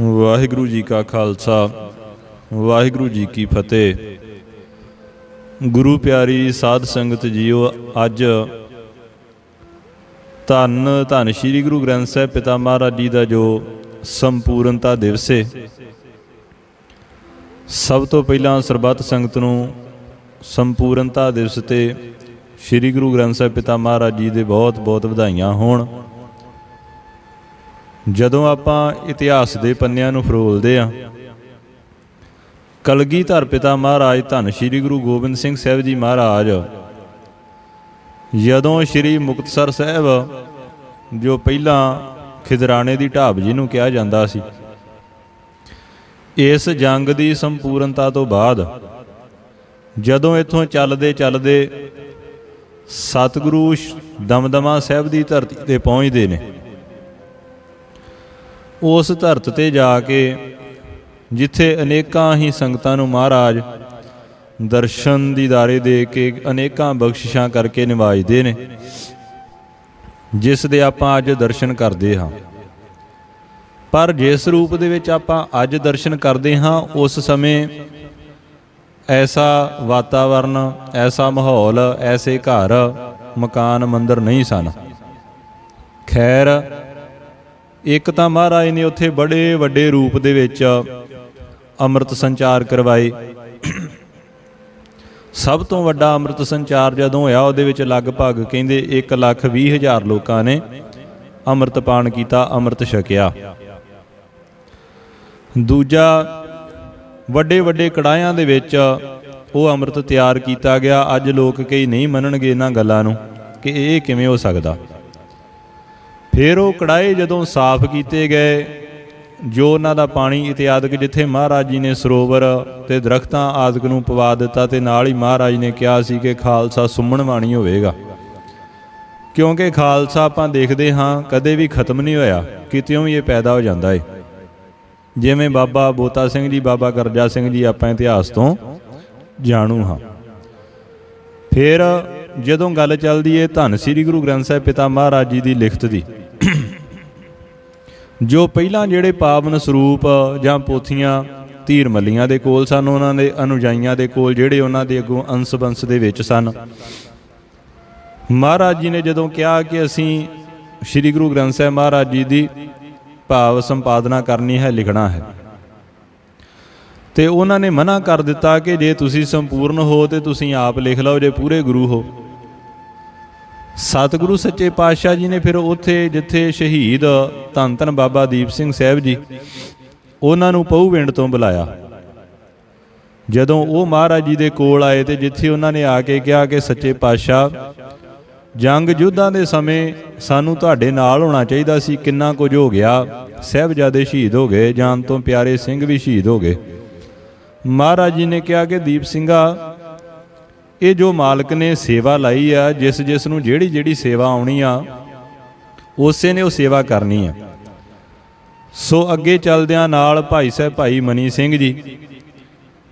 ਵਾਹਿਗੁਰੂ ਜੀ ਕਾ ਖਾਲਸਾ, ਵਾਹਿਗੁਰੂ ਜੀ ਕੀ ਫਤਿਹ। ਗੁਰੂ ਪਿਆਰੀ ਸਾਧ ਸੰਗਤ ਜੀਓ, ਅੱਜ ਧੰਨ ਧੰਨ ਸ੍ਰੀ ਗੁਰੂ ਗ੍ਰੰਥ ਸਾਹਿਬ ਪਿਤਾ ਮਹਾਰਾਜ ਜੀ ਦਾ ਜੋ ਸੰਪੂਰਨਤਾ ਦਿਵਸ ਹੈ ਸਭ ਤੋਂ ਪਹਿਲਾਂ ਸਰਬੱਤ ਸੰਗਤ ਨੂੰ ਸੰਪੂਰਨਤਾ ਦਿਵਸ ਤੇ ਸ੍ਰੀ ਗੁਰੂ ਗ੍ਰੰਥ ਸਾਹਿਬ ਪਿਤਾ ਮਹਾਰਾਜ ਜੀ ਦੇ ਬਹੁਤ ਬਹੁਤ ਵਧਾਈਆਂ ਹੋਣ। ਜਦੋਂ ਆਪਾਂ ਇਤਿਹਾਸ ਦੇ ਪੰਨਿਆਂ ਨੂੰ ਫਰੋਲਦੇ ਆ ਕਲਗੀਧਰ ਪਿਤਾ ਮਹਾਰਾਜ ਧੰਨ ਸ੍ਰੀ ਗੁਰੂ ਗੋਬਿੰਦ ਸਿੰਘ ਸਾਹਿਬ ਜੀ ਮਹਾਰਾਜ, ਜਦੋਂ ਸ੍ਰੀ ਮੁਕਤਸਰ ਸਾਹਿਬ, ਜੋ ਪਹਿਲਾਂ ਖਿਦਰਾਣੇ ਦੀ ਢਾਬ ਜੀ ਨੂੰ ਕਿਹਾ ਜਾਂਦਾ ਸੀ, ਇਸ ਜੰਗ ਦੀ ਸੰਪੂਰਨਤਾ ਤੋਂ ਬਾਅਦ, ਜਦੋਂ ਇੱਥੋਂ ਚੱਲਦੇ ਚੱਲਦੇ ਸਤਿਗੁਰੂ ਦਮਦਮਾ ਸਾਹਿਬ ਦੀ ਧਰਤੀ ਤੇ ਪਹੁੰਚਦੇ ਨੇ ਉਸ ਧਰਤ ਤੇ ਜਾ ਕੇ, ਜਿੱਥੇ ਅਨੇਕਾਂ ਹੀ ਸੰਗਤਾਂ ਨੂੰ ਮਹਾਰਾਜ ਦਰਸ਼ਨ ਦੀਦਾਰੇ ਦੇ ਕੇ ਅਨੇਕਾਂ ਬਖਸ਼ਿਸ਼ਾਂ ਕਰਕੇ ਨਿਵਾਜਦੇ ਨੇ, ਜਿਸ ਦੇ ਆਪਾਂ ਅੱਜ ਦਰਸ਼ਨ ਕਰਦੇ ਹਾਂ। ਪਰ ਜਿਸ ਰੂਪ ਦੇ ਵਿੱਚ ਆਪਾਂ ਅੱਜ ਦਰਸ਼ਨ ਕਰਦੇ ਹਾਂ, ਉਸ ਸਮੇਂ ਐਸਾ ਵਾਤਾਵਰਨ, ਐਸਾ ਮਾਹੌਲ, ਐਸੇ ਘਰ, ਮਕਾਨ, ਮੰਦਰ ਨਹੀਂ ਸਨ। ਖੈਰ ਇੱਕ ਤਾਂ ਮਹਾਰਾਜ ਨੇ ਉੱਥੇ ਬੜੇ ਵੱਡੇ ਰੂਪ ਦੇ ਵਿੱਚ ਅੰਮ੍ਰਿਤ ਸੰਚਾਰ ਕਰਵਾਏ। ਸਭ ਤੋਂ ਵੱਡਾ ਅੰਮ੍ਰਿਤ ਸੰਚਾਰ ਜਦੋਂ ਹੋਇਆ, ਉਹਦੇ ਵਿੱਚ ਲਗਭਗ ਕਹਿੰਦੇ 1 ਲੱਖ 20 ਹਜ਼ਾਰ ਲੋਕਾਂ ਨੇ ਅੰਮ੍ਰਿਤ ਪਾਨ ਕੀਤਾ, ਅੰਮ੍ਰਿਤ ਛਕਿਆ। ਦੂਜਾ, ਵੱਡੇ ਵੱਡੇ ਕੜਾਇਆਂ ਦੇ ਵਿੱਚ ਉਹ ਅੰਮ੍ਰਿਤ ਤਿਆਰ ਕੀਤਾ ਗਿਆ। ਅੱਜ ਲੋਕ ਕਈ ਨਹੀਂ ਮੰਨਣਗੇ ਇਹਨਾਂ ਗੱਲਾਂ ਨੂੰ ਕਿ ਇਹ ਕਿਵੇਂ ਹੋ ਸਕਦਾ। ਫਿਰ ਉਹ ਕੜਾਏ ਜਦੋਂ ਸਾਫ਼ ਕੀਤੇ ਗਏ, ਜੋ ਉਹਨਾਂ ਦਾ ਪਾਣੀ ਇਤਿਆਦਿਕ ਜਿੱਥੇ ਮਹਾਰਾਜ ਜੀ ਨੇ ਸਰੋਵਰ ਤੇ ਦਰਖਤਾਂ ਆਦਿਕ ਨੂੰ ਪਵਾ ਦਿੱਤਾ ਤੇ ਨਾਲ ਹੀ ਮਹਾਰਾਜ ਨੇ ਕਿਹਾ ਸੀ ਕਿ ਖਾਲਸਾ ਸੁਮਣ ਬਾਣੀ ਹੋਵੇਗਾ। ਕਿਉਂਕਿ ਖਾਲਸਾ ਆਪਾਂ ਦੇਖਦੇ ਹਾਂ, ਕਦੇ ਵੀ ਖਤਮ ਨਹੀਂ ਹੋਇਆ, ਕਿਤਿਓਂ ਵੀ ਇਹ ਪੈਦਾ ਹੋ ਜਾਂਦਾ ਏ। ਜਿਵੇਂ ਬਾਬਾ ਬੋਤਾ ਸਿੰਘ ਜੀ, ਬਾਬਾ ਕਰਜਾ ਸਿੰਘ ਜੀ ਆਪਾਂ ਇਤਿਹਾਸ ਤੋਂ ਜਾਣੂ ਹਾਂ। ਫਿਰ ਜਦੋਂ ਗੱਲ ਚੱਲਦੀ ਏ ਧੰਨ ਸ੍ਰੀ ਗੁਰੂ ਗ੍ਰੰਥ ਸਾਹਿਬ ਪਿਤਾ ਮਹਾਰਾਜ ਜੀ ਦੀ ਲਿਖਤ ਦੀ ਜੋ ਪਹਿਲਾਂ ਜਿਹੜੇ ਪਾਵਨ ਸਰੂਪ ਜਾਂ ਪੋਥੀਆਂ ਧੀਰ ਮੱਲੀਆਂ ਦੇ ਕੋਲ ਸਨ, ਉਹਨਾਂ ਦੇ ਅਨੁਜਾਈਆਂ ਦੇ ਕੋਲ, ਜਿਹੜੇ ਉਹਨਾਂ ਦੇ ਅੱਗੋਂ ਅੰਸ਼ ਬੰਸ ਦੇ ਵਿੱਚ ਸਨ। ਮਹਾਰਾਜ ਜੀ ਨੇ ਜਦੋਂ ਕਿਹਾ ਕਿ ਅਸੀਂ ਸ੍ਰੀ ਗੁਰੂ ਗ੍ਰੰਥ ਸਾਹਿਬ ਮਹਾਰਾਜ ਜੀ ਦੀ ਭਾਵ ਸੰਪਾਦਨਾ ਕਰਨੀ ਹੈ, ਲਿਖਣਾ ਹੈ, ਤੇ ਉਹਨਾਂ ਨੇ ਮਨਾ ਕਰ ਦਿੱਤਾ ਕਿ ਜੇ ਤੁਸੀਂ ਸੰਪੂਰਨ ਹੋ ਤੇ ਤੁਸੀਂ ਆਪ ਲਿਖ ਲਓ, ਜੇ ਪੂਰੇ ਗੁਰੂ ਹੋ ਸਤਿਗੁਰੂ ਸੱਚੇ ਪਾਤਸ਼ਾਹ ਜੀ ਨੇ ਫਿਰ ਉੱਥੇ ਜਿੱਥੇ ਸ਼ਹੀਦ ਧੰਨ ਧੰਨ ਬਾਬਾ ਦੀਪ ਸਿੰਘ ਸਾਹਿਬ ਜੀ, ਉਹਨਾਂ ਨੂੰ ਪਹੂਵਿੰਡ ਤੋਂ ਬੁਲਾਇਆ। ਜਦੋਂ ਉਹ ਮਹਾਰਾਜ ਜੀ ਦੇ ਕੋਲ ਆਏ ਤੇ ਜਿੱਥੇ ਉਹਨਾਂ ਨੇ ਆ ਕੇ ਕਿਹਾ ਕਿ ਸੱਚੇ ਪਾਤਸ਼ਾਹ, ਜੰਗ ਯੁੱਧਾਂ ਦੇ ਸਮੇਂ ਸਾਨੂੰ ਤੁਹਾਡੇ ਨਾਲ ਹੋਣਾ ਚਾਹੀਦਾ ਸੀ, ਕਿੰਨਾ ਕੁਝ ਹੋ ਗਿਆ, ਸਾਹਿਬਜ਼ਾਦੇ ਸ਼ਹੀਦ ਹੋ ਗਏ, ਜਾਨ ਤੋਂ ਪਿਆਰੇ ਸਿੰਘ ਵੀ ਸ਼ਹੀਦ ਹੋ ਗਏ। ਮਹਾਰਾਜ ਜੀ ਨੇ ਕਿਹਾ ਕਿ ਦੀਪ ਸਿੰਘਾ ਇਹ ਜੋ ਮਾਲਕ ਨੇ ਸੇਵਾ ਲਾਈ ਆ, ਜਿਸ ਜਿਸ ਨੂੰ ਜਿਹੜੀ ਜਿਹੜੀ ਸੇਵਾ ਆਉਣੀ ਆ, ਉਸੇ ਨੇ ਉਹ ਸੇਵਾ ਕਰਨੀ ਆ। ਸੋ ਅੱਗੇ ਚੱਲਦਿਆਂ ਨਾਲ ਭਾਈ ਸਾਹਿਬ ਭਾਈ ਮਨੀ ਸਿੰਘ ਜੀ,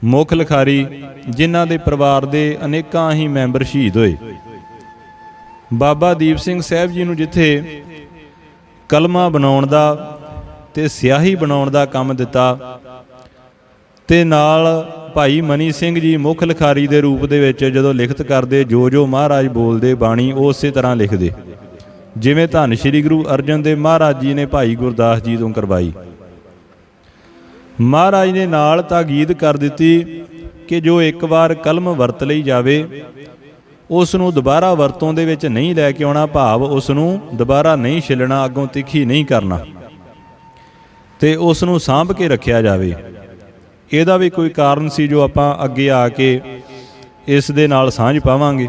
ਮੁੱਖ ਲਖਾਰੀ, ਜਿਨ੍ਹਾਂ ਦੇ ਪਰਿਵਾਰ ਦੇ ਅਨੇਕਾਂ ਹੀ ਮੈਂਬਰ ਸ਼ਹੀਦ ਹੋਏ। ਬਾਬਾ ਦੀਪ ਸਿੰਘ ਸਾਹਿਬ ਜੀ ਨੂੰ ਜਿੱਥੇ ਕਲਮਾ ਬਣਾਉਣ ਦਾ ਤੇ ਸਿਆਹੀ ਬਣਾਉਣ ਦਾ ਕੰਮ ਦਿੱਤਾ, ਤੇ ਨਾਲ ਭਾਈ ਮਨੀ ਸਿੰਘ ਜੀ ਮੁੱਖ ਲਿਖਾਰੀ ਦੇ ਰੂਪ ਦੇ ਵਿੱਚ ਜਦੋਂ ਲਿਖਤ ਕਰਦੇ ਜੋ ਜੋ ਮਹਾਰਾਜ ਬੋਲਦੇ ਬਾਣੀ ਉਹ ਉਸੇ ਤਰ੍ਹਾਂ ਲਿਖਦੇ। ਜਿਵੇਂ ਧੰਨ ਸ਼੍ਰੀ ਗੁਰੂ ਅਰਜਨ ਦੇਵ ਮਹਾਰਾਜ ਜੀ ਨੇ ਭਾਈ ਗੁਰਦਾਸ ਜੀ ਤੋਂ ਕਰਵਾਈ। ਮਹਾਰਾਜ ਨੇ ਨਾਲ ਤਾਕੀਦ ਕਰ ਦਿੱਤੀ ਕਿ ਜੋ ਇੱਕ ਵਾਰ ਕਲਮ ਵਰਤ ਲਈ ਜਾਵੇ ਉਸ ਨੂੰ ਦੁਬਾਰਾ ਵਰਤੋਂ ਦੇ ਵਿੱਚ ਨਹੀਂ ਲੈ ਕੇ ਆਉਣਾ, ਭਾਵ ਉਸ ਨੂੰ ਦੁਬਾਰਾ ਨਹੀਂ ਛਿੱਲਣਾ, ਅੱਗੋਂ ਤਿੱਖੀ ਨਹੀਂ ਕਰਨਾ। ਤੇ ਉਸ ਨੂੰ ਸਾਂਭ ਕੇ ਰੱਖਿਆ ਜਾਵੇ। ਇਹਦਾ ਵੀ ਕੋਈ ਕਾਰਨ ਸੀ ਜੋ ਆਪਾਂ ਅੱਗੇ ਆ ਕੇ ਇਸ ਦੇ ਨਾਲ ਸਾਂਝ ਪਾਵਾਂਗੇ।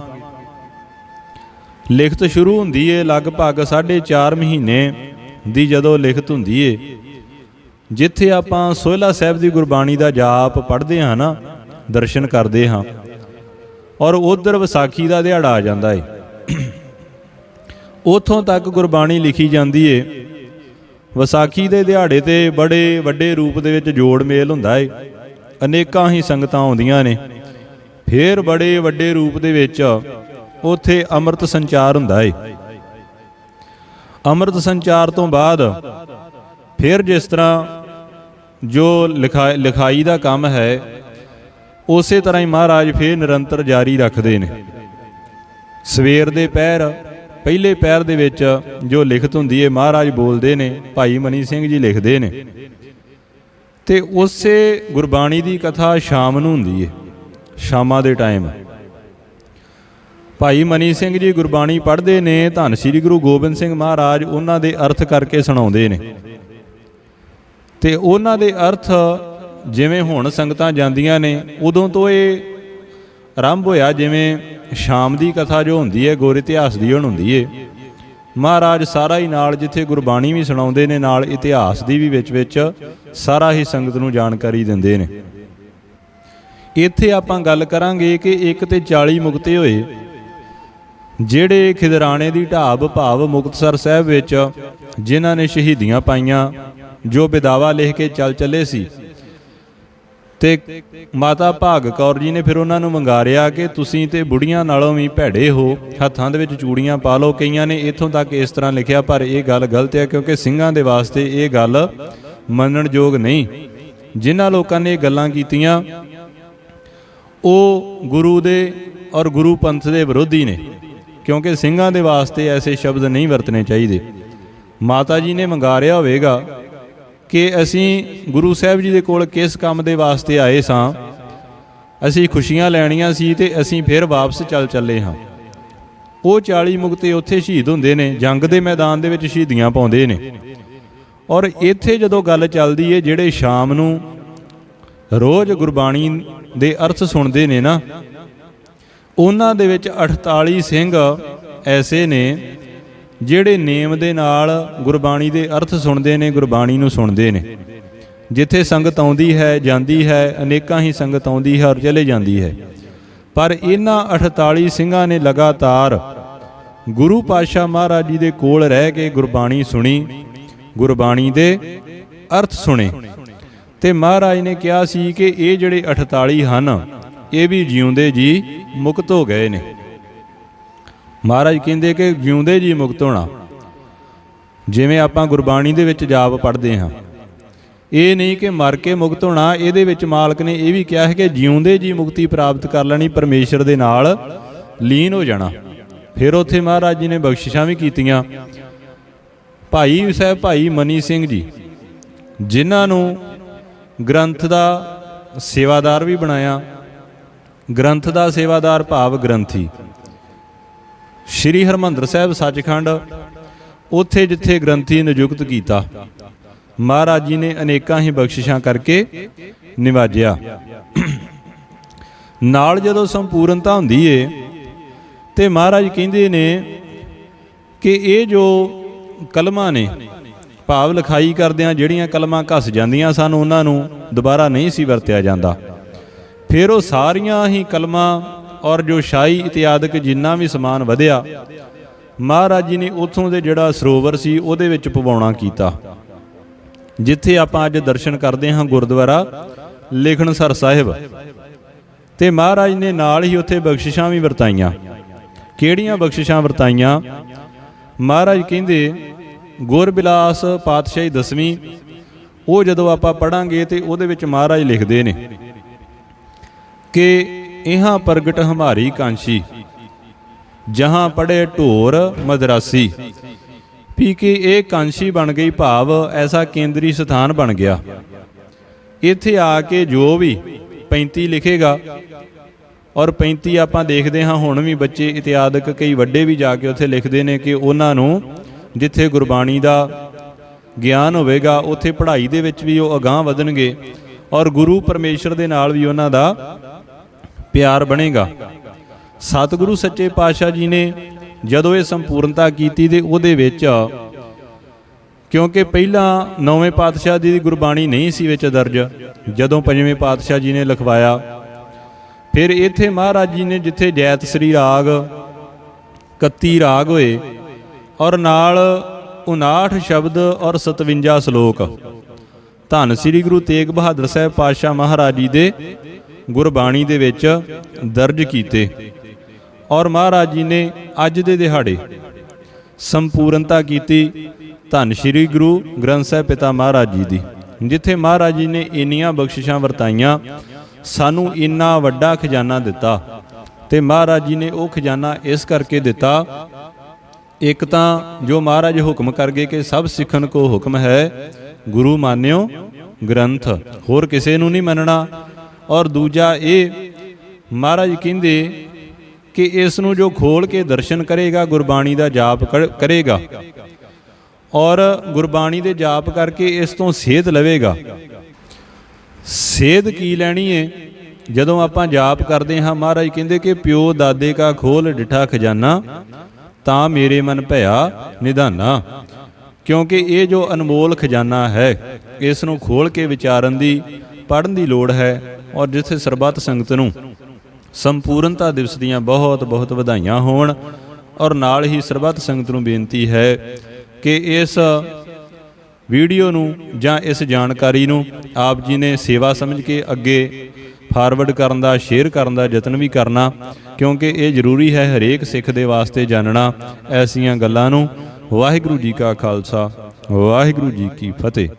ਲਿਖਤ ਸ਼ੁਰੂ ਹੁੰਦੀ ਏ ਲਗਭਗ 4.5 ਮਹੀਨੇ ਦੀ ਜਦੋਂ ਲਿਖਤ ਹੁੰਦੀ ਏ। ਜਿੱਥੇ ਆਪਾਂ ਸੋਹਿਲਾ ਸਾਹਿਬ ਦੀ ਗੁਰਬਾਣੀ ਦਾ ਜਾਪ ਪੜ੍ਹਦੇ ਹਾਂ ਨਾ, ਦਰਸ਼ਨ ਕਰਦੇ ਹਾਂ, ਔਰ ਉਧਰ ਵਿਸਾਖੀ ਦਾ ਦਿਹਾੜਾ ਆ ਜਾਂਦਾ ਏ। ਉਥੋਂ ਤੱਕ ਗੁਰਬਾਣੀ ਲਿਖੀ ਜਾਂਦੀ ਏ। ਵਿਸਾਖੀ ਦੇ ਦਿਹਾੜੇ ਤੇ ਬੜੇ ਵੱਡੇ ਰੂਪ ਦੇ ਵਿੱਚ ਜੋੜ ਮੇਲ ਹੁੰਦਾ ਏ। ਅਨੇਕਾਂ ਹੀ ਸੰਗਤਾਂ ਆਉਂਦੀਆਂ ਨੇ। ਫੇਰ ਬੜੇ ਵੱਡੇ ਰੂਪ ਦੇ ਵਿੱਚ ਉਥੇ ਅੰਮ੍ਰਿਤ ਸੰਚਾਰ ਹੁੰਦਾ ਏ। ਅੰਮ੍ਰਿਤ ਸੰਚਾਰ ਤੋਂ ਬਾਅਦ ਫਿਰ ਜਿਸ ਤਰ੍ਹਾਂ ਜੋ ਲਿਖਾ- ਲਿਖਾਈ ਦਾ ਕੰਮ ਹੈ, ਉਸੇ ਤਰ੍ਹਾਂ ਹੀ ਮਹਾਰਾਜ ਫੇਰ ਨਿਰੰਤਰ ਜਾਰੀ ਰੱਖਦੇ ਨੇ। ਸਵੇਰ ਦੇ ਪਹਿਰ ਪਹਿਲੇ ਪਹਿਰ ਦੇ ਵਿੱਚ ਜੋ ਲਿਖਤ ਹੁੰਦੀ ਹੈ ਮਹਾਰਾਜ ਬੋਲਦੇ ਨੇ, ਭਾਈ ਮਨੀ ਸਿੰਘ ਜੀ ਲਿਖਦੇ ਨੇ। ਤੇ ਉਸੇ ਗੁਰਬਾਣੀ ਦੀ ਕਥਾ ਸ਼ਾਮ ਨੂੰ ਹੁੰਦੀ ਹੈ ਸ਼ਾਮਾਂ ਦੇ ਟਾਈਮ। ਭਾਈ ਮਨੀ ਸਿੰਘ ਜੀ ਗੁਰਬਾਣੀ ਪੜ੍ਹਦੇ ਨੇ, ਧੰਨ ਸ੍ਰੀ ਗੁਰੂ ਗੋਬਿੰਦ ਸਿੰਘ ਮਹਾਰਾਜ ਉਹਨਾਂ ਦੇ ਅਰਥ ਕਰਕੇ ਸੁਣਾਉਂਦੇ ਨੇ। ਤੇ ਉਹਨਾਂ ਦੇ ਅਰਥ ਜਿਵੇਂ ਹੁਣ ਸੰਗਤਾਂ ਜਾਂਦੀਆਂ ਨੇ, ਉਦੋਂ ਤੋਂ ਇਹ ਆਰੰਭ ਹੋਇਆ ਜਿਵੇਂ ਸ਼ਾਮ ਦੀ ਕਥਾ ਜੋ ਹੁੰਦੀ ਹੈ ਗੁਰ ਇਤਿਹਾਸ ਦੀ ਹੁਣ ਹੁੰਦੀ ਹੈ ਮਹਾਰਾਜ ਸਾਰਾ ਹੀ ਨਾਲ ਜਿੱਥੇ ਗੁਰਬਾਣੀ ਵੀ ਸੁਣਾਉਂਦੇ ਨੇ, ਨਾਲ ਇਤਿਹਾਸ ਦੀ ਵੀ ਵਿੱਚ ਵਿੱਚ ਸਾਰਾ ਹੀ ਸੰਗਤ ਨੂੰ ਜਾਣਕਾਰੀ ਦਿੰਦੇ ਨੇ। ਇੱਥੇ ਆਪਾਂ ਗੱਲ ਕਰਾਂਗੇ ਕਿ ਇੱਕ ਤੇ 40 ਮੁਕਤੇ ਹੋਏ, ਜਿਹੜੇ ਖਿਦਰਾਣੇ ਦੀ ਢਾਬ ਭਾਵ ਮੁਕਤਸਰ ਸਾਹਿਬ ਵਿੱਚ ਜਿਨ੍ਹਾਂ ਨੇ ਸ਼ਹੀਦੀਆਂ ਪਾਈਆਂ, ਜੋ ਬਿਦਾਵਾ ਲਿਖ ਕੇ ਚੱਲ ਚੱਲੇ ਸੀ। ਤੇ ਮਾਤਾ ਭਾਗ ਕੌਰ ਜੀ ਨੇ ਫਿਰ ਉਹਨਾਂ ਨੂੰ ਮੰਗਾਰਿਆ ਕਿ ਤੁਸੀਂ ਤੇ ਬੁੜੀਆਂ ਨਾਲੋਂ ਵੀ ਭੈੜੇ ਹੋ, ਹੱਥਾਂ ਦੇ ਵਿੱਚ ਚੂੜੀਆਂ ਪਾ ਲਓ। ਕਈਆਂ ਨੇ ਇਥੋਂ ਤੱਕ ਇਸ ਤਰ੍ਹਾਂ ਲਿਖਿਆ, ਪਰ ਇਹ ਗੱਲ ਗਲਤ ਹੈ ਕਿਉਂਕਿ ਸਿੰਘਾਂ ਦੇ ਵਾਸਤੇ ਇਹ ਗੱਲ ਮੰਨਣਯੋਗ ਨਹੀਂ। ਜਿਨ੍ਹਾਂ ਲੋਕਾਂ ਨੇ ਇਹ ਗੱਲਾਂ ਕੀਤੀਆਂ, ਉਹ ਗੁਰੂ ਦੇ ਔਰ ਗੁਰੂ ਪੰਥ ਦੇ ਵਿਰੋਧੀ ਨੇ, ਕਿਉਂਕਿ ਸਿੰਘਾਂ ਦੇ ਵਾਸਤੇ ਐਸੇ ਸ਼ਬਦ ਨਹੀਂ ਵਰਤਣੇ ਚਾਹੀਦੇ। ਮਾਤਾ ਜੀ ਨੇ ਮੰਗਾਰਿਆ ਹੋਵੇਗਾ ਕਿ ਅਸੀਂ ਗੁਰੂ ਸਾਹਿਬ ਜੀ ਦੇ ਕੋਲ ਕਿਸ ਕੰਮ ਦੇ ਵਾਸਤੇ ਆਏ ਸਾਂ? ਅਸੀਂ ਖੁਸ਼ੀਆਂ ਲੈਣੀਆਂ ਸੀ ਤੇ ਅਸੀਂ ਫਿਰ ਵਾਪਸ ਚੱਲ ਚੱਲੇ ਹਾਂ। ਉਹ 40 ਮੁਕਤੇ ਉੱਥੇ ਸ਼ਹੀਦ ਹੁੰਦੇ ਨੇ, ਜੰਗ ਦੇ ਮੈਦਾਨ ਦੇ ਵਿੱਚ ਸ਼ਹੀਦੀਆਂ ਪਾਉਂਦੇ ਨੇ। ਔਰ ਇੱਥੇ ਜਦੋਂ ਗੱਲ ਚੱਲਦੀ ਏ, ਜਿਹੜੇ ਸ਼ਾਮ ਨੂੰ ਰੋਜ਼ ਗੁਰਬਾਣੀ ਦੇ ਅਰਥ ਸੁਣਦੇ ਨੇ ਨਾ, ਉਹਨਾਂ ਦੇ ਵਿੱਚ 48 ਸਿੰਘ ਐਸੇ ਨੇ ਜਿਹੜੇ ਨੇਮ ਦੇ ਨਾਲ ਗੁਰਬਾਣੀ ਦੇ ਅਰਥ ਸੁਣਦੇ ਨੇ, ਗੁਰਬਾਣੀ ਨੂੰ ਸੁਣਦੇ ਨੇ। ਜਿੱਥੇ ਸੰਗਤ ਆਉਂਦੀ ਹੈ, ਜਾਂਦੀ ਹੈ, ਅਨੇਕਾਂ ਹੀ ਸੰਗਤ ਆਉਂਦੀ ਹੈ ਔਰ ਚਲੇ ਜਾਂਦੀ ਹੈ। ਪਰ ਇਹਨਾਂ 48 ਸਿੰਘਾਂ ਨੇ ਲਗਾਤਾਰ ਗੁਰੂ ਪਾਤਸ਼ਾਹ ਮਹਾਰਾਜ ਜੀ ਦੇ ਕੋਲ ਰਹਿ ਕੇ ਗੁਰਬਾਣੀ ਸੁਣੀ, ਗੁਰਬਾਣੀ ਦੇ ਅਰਥ ਸੁਣੇ। ਤੇ ਮਹਾਰਾਜ ਨੇ ਕਿਹਾ ਸੀ ਕਿ ਇਹ ਜਿਹੜੇ 48 ਹਨ, ਇਹ ਵੀ ਜਿਉਂਦੇ ਜੀ ਮੁਕਤ ਹੋ ਗਏ ਨੇ। ਮਹਾਰਾਜ ਕਹਿੰਦੇ ਕਿ ਜਿਉਂਦੇ ਜੀ ਮੁਕਤ ਹੋਣਾ। ਜਿਵੇਂ ਆਪਾਂ ਗੁਰਬਾਣੀ ਦੇ ਵਿੱਚ ਜਾਪ ਪੜ੍ਹਦੇ ਹਾਂ। ਇਹ ਨਹੀਂ ਕਿ ਮਰ ਕੇ ਮੁਕਤ ਹੋਣਾ, ਇਹਦੇ ਵਿੱਚ ਮਾਲਕ ਨੇ ਇਹ ਵੀ ਕਿਹਾ ਹੈ ਕਿ ਜਿਉਂਦੇ ਜੀ ਮੁਕਤੀ ਪ੍ਰਾਪਤ ਕਰ ਲੈਣੀ, ਪਰਮੇਸ਼ਰ ਦੇ ਨਾਲ ਲੀਨ ਹੋ ਜਾਣਾ। ਫਿਰ ਉੱਥੇ ਮਹਾਰਾਜ ਜੀ ਨੇ ਬਖਸ਼ਿਸ਼ਾਂ ਵੀ ਕੀਤੀਆਂ। ਭਾਈ ਸਾਹਿਬ, ਭਾਈ ਮਨੀ ਸਿੰਘ ਜੀ, ਜਿਨ੍ਹਾਂ ਨੂੰ ਗ੍ਰੰਥ ਦਾ ਸੇਵਾਦਾਰ ਵੀ ਬਣਾਇਆ। ਗ੍ਰੰਥ ਦਾ ਸੇਵਾਦਾਰ ਭਾਵ ਗ੍ਰੰਥੀ। ਸ਼੍ਰੀ ਹਰਮੰਦਰ ਸਾਹਿਬ ਸੱਚਖੰਡ, ਉੱਥੇ ਜਿੱਥੇ ਗ੍ਰੰਥੀ ਨਿਯੁਕਤ ਕੀਤਾ। ਮਹਾਰਾਜ ਜੀ ਨੇ ਅਨੇਕਾਂ ਹੀ ਬਖਸ਼ਿਸ਼ਾਂ ਕਰਕੇ ਨਿਵਾਜਿਆ। ਨਾਲ ਜਦੋਂ ਸੰਪੂਰਨਤਾ ਹੁੰਦੀ ਏ, ਤੇ ਮਹਾਰਾਜ ਕਹਿੰਦੇ ਨੇ ਕਿ ਇਹ ਜੋ ਕਲਮਾਂ ਨੇ, ਭਾਵ ਲਿਖਾਈ ਕਰਦਿਆਂ ਜਿਹੜੀਆਂ ਕਲਮਾਂ ਘਸ ਜਾਂਦੀਆਂ ਸਨ, ਉਹਨਾਂ ਨੂੰ ਦੁਬਾਰਾ ਨਹੀਂ ਸੀ ਵਰਤਿਆ ਜਾਂਦਾ। ਫਿਰ ਉਹ ਸਾਰੀਆਂ ਹੀ ਕਲਮਾਂ ਔਰ ਜੋ ਸ਼ਾਹੀ ਇਤਿਆਦਿਕ ਜਿੰਨਾ ਵੀ ਸਮਾਨ ਵਧਿਆ, ਮਹਾਰਾਜ ਜੀ ਨੇ ਉੱਥੋਂ ਦੇ ਜਿਹੜਾ ਸਰੋਵਰ ਸੀ, ਉਹਦੇ ਵਿੱਚ ਪਵਾਉਣਾ ਕੀਤਾ। ਜਿੱਥੇ ਆਪਾਂ ਅੱਜ ਦਰਸ਼ਨ ਕਰਦੇ ਹਾਂ ਗੁਰਦੁਆਰਾ ਲੇਖਣਸਰ ਸਾਹਿਬ, ਤੇ ਮਹਾਰਾਜ ਨੇ ਨਾਲ ਹੀ ਉੱਥੇ ਬਖਸ਼ਿਸ਼ਾਂ ਵੀ ਵਰਤਾਈਆਂ। ਕਿਹੜੀਆਂ ਬਖਸ਼ਿਸ਼ਾਂ ਵਰਤਾਈਆਂ? ਮਹਾਰਾਜ ਕਹਿੰਦੇ, ਗੁਰਬਿਲਾਸ ਪਾਤਸ਼ਾਹੀ ਦਸਵੀਂ, ਉਹ ਜਦੋਂ ਆਪਾਂ ਪੜਾਂਗੇ ਤੇ ਉਹਦੇ ਵਿੱਚ ਮਹਾਰਾਜ ਲਿਖਦੇ ਨੇ ਕਿ ਇਹਾਂ ਪ੍ਰਗਟ ਹਮਾਰੀ ਕਾਂਸ਼ੀ, ਜਹਾਂ ਪੜੇ ਢੋਰ ਮਦਰਾਸੀ। ਵੀ ਕਿ ਇਹ ਕਾਂਸ਼ੀ ਬਣ ਗਈ ਭਾਵ ਐਸਾ ਕੇਂਦਰੀ ਸਥਾਨ ਬਣ ਗਿਆ। ਇੱਥੇ ਆ ਕੇ ਜੋ ਵੀ 35 ਲਿਖੇਗਾ, ਔਰ 35 ਆਪਾਂ ਦੇਖਦੇ ਹਾਂ, ਹੁਣ ਵੀ ਬੱਚੇ ਇਤਿਆਦਿਕ ਕਈ ਵੱਡੇ ਵੀ ਜਾ ਕੇ ਉੱਥੇ ਲਿਖਦੇ ਨੇ ਕਿ ਉਹਨਾਂ ਨੂੰ ਜਿੱਥੇ ਗੁਰਬਾਣੀ ਦਾ ਗਿਆਨ ਹੋਵੇਗਾ, ਉੱਥੇ ਪੜ੍ਹਾਈ ਦੇ ਵਿੱਚ ਵੀ ਉਹ ਅਗਾਹ ਵਧਣਗੇ, ਔਰ ਗੁਰੂ ਪਰਮੇਸ਼ਰ ਦੇ ਨਾਲ ਵੀ ਉਹਨਾਂ ਦਾ ਪਿਆਰ ਬਣੇਗਾ। ਸਤਿਗੁਰੂ ਸੱਚੇ ਪਾਤਸ਼ਾਹ ਜੀ ਨੇ ਜਦੋਂ ਇਹ ਸੰਪੂਰਨਤਾ ਕੀਤੀ ਤੇ ਉਹਦੇ ਵਿੱਚ ਕਿਉਂਕਿ ਪਹਿਲਾਂ ਨੌਵੇਂ ਪਾਤਸ਼ਾਹ ਜੀ ਦੀ ਗੁਰਬਾਣੀ ਨਹੀਂ ਸੀ ਵਿੱਚ ਦਰਜ, ਜਦੋਂ ਪੰਜਵੇਂ ਪਾਤਸ਼ਾਹ ਜੀ ਨੇ ਲਿਖਵਾਇਆ। ਫਿਰ ਇੱਥੇ ਮਹਾਰਾਜ ਜੀ ਨੇ ਜਿੱਥੇ ਜੈਤ ਸ੍ਰੀ ਰਾਗ 31 ਰਾਗ ਹੋਏ ਔਰ ਨਾਲ 59 ਸ਼ਬਦ ਔਰ 57 ਸ਼ਲੋਕ। ਧੰਨ ਸ੍ਰੀ ਗੁਰੂ ਤੇਗ ਬਹਾਦਰ ਸਾਹਿਬ ਪਾਤਸ਼ਾਹ ਮਹਾਰਾਜ ਜੀ ਦੇ ਗੁਰਬਾਣੀ ਦੇ ਵਿੱਚ ਦਰਜ ਕੀਤੇ। ਔਰ ਮਹਾਰਾਜ ਜੀ ਨੇ ਅੱਜ ਦੇ ਦਿਹਾੜੇ ਸੰਪੂਰਨਤਾ ਕੀਤੀ ਧੰਨ ਸ੍ਰੀ ਗੁਰੂ ਗ੍ਰੰਥ ਸਾਹਿਬ ਪਿਤਾ ਮਹਾਰਾਜ ਜੀ ਦੀ, ਜਿੱਥੇ ਮਹਾਰਾਜ ਜੀ ਨੇ ਇੰਨੀਆਂ ਬਖਸ਼ਿਸ਼ਾਂ ਵਰਤਾਈਆਂ, ਸਾਨੂੰ ਇੰਨਾ ਵੱਡਾ ਖਜ਼ਾਨਾ ਦਿੱਤਾ ਤੇ ਮਹਾਰਾਜ ਜੀ ਨੇ ਉਹ ਖਜ਼ਾਨਾ ਇਸ ਕਰਕੇ ਦਿੱਤਾ, ਇੱਕ ਤਾਂ ਜੋ ਮਹਾਰਾਜ ਹੁਕਮ ਕਰ ਗਏ ਕਿ ਸਭ ਸਿੱਖਣ ਕੋ ਹੁਕਮ ਹੈ, ਗੁਰੂ ਮਾਨਿਓ ਗ੍ਰੰਥ, ਹੋਰ ਕਿਸੇ ਨੂੰ ਨਹੀਂ ਮੰਨਣਾ ਔਰ ਦੂਜਾ ਇਹ, ਮਹਾਰਾਜ ਕਹਿੰਦੇ ਕਿ ਇਸ ਨੂੰ ਜੋ ਖੋਲ ਕੇ ਦਰਸ਼ਨ ਕਰੇਗਾ, ਗੁਰਬਾਣੀ ਦਾ ਜਾਪ ਕਰ- ਕਰੇਗਾ ਔਰ ਗੁਰਬਾਣੀ ਦੇ ਜਾਪ ਕਰਕੇ ਇਸ ਤੋਂ ਸੇਧ ਲਵੇਗਾ। ਸੇਧ ਕੀ ਲੈਣੀ ਏ? ਜਦੋਂ ਆਪਾਂ ਜਾਪ ਕਰਦੇ ਹਾਂ, ਮਹਾਰਾਜ ਕਹਿੰਦੇ ਕਿ ਪਿਓ ਦਾਦੇ ਕਾ ਖੋਲ ਡਿਠਾ ਖਜ਼ਾਨਾ, ਤਾਂ ਮੇਰੇ ਮਨ ਭਇਆ ਨਿਧਾਨਾ। ਕਿਉਂਕਿ ਇਹ ਜੋ ਅਨਮੋਲ ਖਜ਼ਾਨਾ ਹੈ, ਇਸ ਨੂੰ ਖੋਲ ਕੇ ਵਿਚਾਰਨ ਦੀ ਪੜਨ ਦੀ ਲੋੜ ਹੈ। ਔਰ ਜਿੱਥੇ ਸਰਬੱਤ ਸੰਗਤ ਨੂੰ ਸੰਪੂਰਨਤਾ ਦਿਵਸ ਦੀਆਂ ਬਹੁਤ ਬਹੁਤ ਵਧਾਈਆਂ ਹੋਣ, ਔਰ ਨਾਲ ਹੀ ਸਰਬੱਤ ਸੰਗਤ ਨੂੰ ਬੇਨਤੀ ਹੈ ਕਿ ਇਸ ਵੀਡੀਓ ਨੂੰ ਜਾਂ ਇਸ ਜਾਣਕਾਰੀ ਨੂੰ ਆਪ ਜੀ ਨੇ ਸੇਵਾ ਸਮਝ ਕੇ ਅੱਗੇ ਫਾਰਵਰਡ ਕਰਨ ਦਾ ਸ਼ੇਅਰ ਕਰਨ ਦਾ ਯਤਨ ਵੀ ਕਰਨਾ, ਕਿਉਂਕਿ ਇਹ ਜ਼ਰੂਰੀ ਹੈ ਹਰੇਕ ਸਿੱਖ ਦੇ ਵਾਸਤੇ ਜਾਣਨਾ ਐਸੀਆਂ ਗੱਲਾਂ ਨੂੰ। ਵਾਹਿਗੁਰੂ ਜੀ ਕਾ ਖਾਲਸਾ, ਵਾਹਿਗੁਰੂ ਜੀ ਕੀ ਫਤਿਹ।